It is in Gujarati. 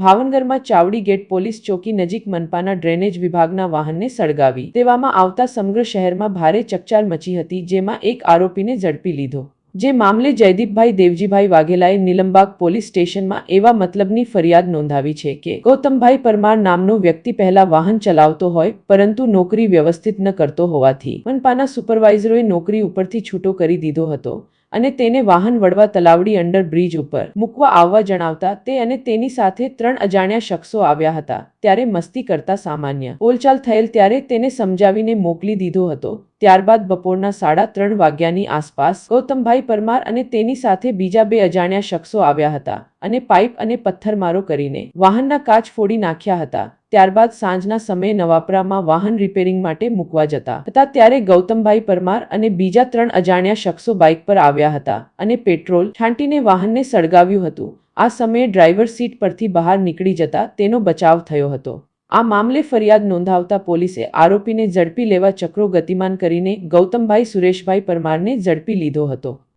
ભાવનગરમાં ચાવડી ગેટ પોલીસ ચોકી નજીક મનપાના ડ્રેનેજ વિભાગના વાહનને સળગાવી. દેવામાં આવતા સમગ્ર શહેરમાં ભારે ચકચાર મચી હતી, જેમાં એક આરોપીને ઝડપી લીધો. જે મામલે જયદીપભાઈ દેવજીભાઈ વાઘેલાએ નીલમબાગ પોલીસ સ્ટેશનમાં એવા મતલબની ફરિયાદ નોંધાવી છે કે, ગૌતમભાઈ પરમાર નામનો વ્યક્તિ પહેલા વાહન ચલાવતો હોય, પરંતુ નોકરી વ્યવસ્થિત ન કરતો હોવાથી મનપાના સુપરવાઇઝરોએ નોકરી ઉપરથી છૂટો કરી દીધો હતો. અને તેને વાહન વડવા તલાવડી અંડર બ્રિજ ઉપર મૂકવા આવવા જણાવતા તે અને તેની સાથે ત્રણ અજાણ્યા શખ્સો આવ્યા હતા. ત્યારે મસ્તી કરતા સામાન્ય. બોલચાલ થયેલ ત્યારે તેને સમજાવીને મોકલી દીધો હતો. ત્યારબાદ બપોરના સાડા ત્રણ વાગ્યાની આસપાસ ગૌતમભાઈ પરમાર અને તેની સાથે બીજા બે અજાણ્યા શખ્સો આવ્યા હતા. અને પાઇપ અને પથ્થરમારો કરીને વાહનના કાચ ફોડી નાખ્યા હતા. ત્યારબાદ સાંજના સમયે નવાપરામાં વાહન રિપેરિંગ માટે મૂકવા જતા હતા. ત્યારે ગૌતમભાઈ પરમાર અને બીજા ત્રણ અજાણ્યા શખ્સો બાઇક પર આવ્યા હતા અને પેટ્રોલ છાંટીને વાહનને સળગાવ્યું હતું. આ સમયે ડ્રાઈવર સીટ પરથી બહાર નીકળી જતા તેનો બચાવ થયો હતો. આ મામલે ફરિયાદ નોંધાવતા પોલીસે આરોપીને ઝડપી લેવા ચક્રો ગતિમાન કરીને ગૌતમભાઈ સુરેશભાઈ પરમારને ઝડપી લીધો હતો.